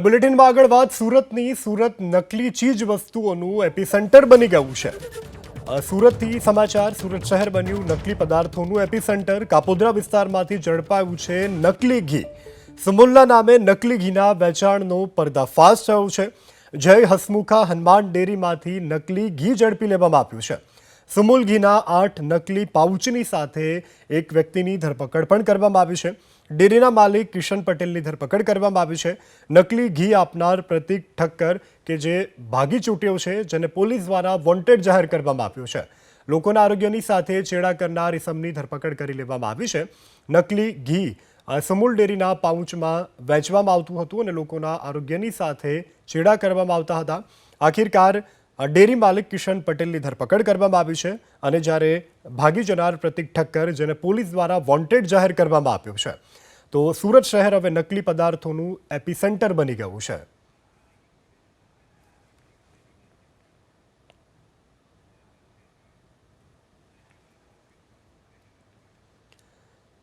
બુલેટિનમાં આગળ વાત સુરતની. સુરત નકલી ચીજ વસ્તુઓનું એપિસેન્ટર બની ગયું છે. સુરતથી સમાચાર, સુરત શહેર બન્યું નકલી પદાર્થોનું એપિસેન્ટર. કાપોદ્રા વિસ્તારમાંથી ઝડપાયું છે નકલી ઘી. સુમુલ્લા નામે નકલી ઘીના વેચાણનો પર્દાફાશ થયો છે. જય હસમુખા હનુમાન ડેરીમાંથી નકલી ઘી ઝડપી લેવામાં આવ્યું છે. સુમુલ ઘીના આઠ નકલી પાઉચની સાથે એક વ્યક્તિની ધરપકડ પણ કરવામાં આવી છે. ડેરીના માલિક કિશન પટેલની ધરપકડ કરવામાં આવી છે. નકલી ઘી આપનાર પ્રતિક ઠક્કર કે જે ભાગી છૂટ્યો છે, જેને પોલીસ દ્વારા વોન્ટેડ જાહેર કરવામાં આવ્યો છે. લોકોના આરોગ્યની સાથે ચેડા કરનાર ઇસમની ધરપકડ કરી લેવામાં આવી છે. નકલી ઘી સમૂલ ડેરીના પાઉચમાં વેચવામાં આવતું હતું અને લોકોના આરોગ્યની સાથે ચેડા કરવામાં આવતા હતા. આખિરકાર ડેરી માલિક કિશન પટેલની ધરપકડ કરવામાં આવી છે અને જ્યારે ભાગી જનાર પ્રતિક ઠક્કર, જેને પોલીસ દ્વારા વોન્ટેડ જાહેર કરવામાં આવ્યો છે, તો સુરત શહેર હવે નકલી પદાર્થોનું એપિસેન્ટર બની ગયું છે.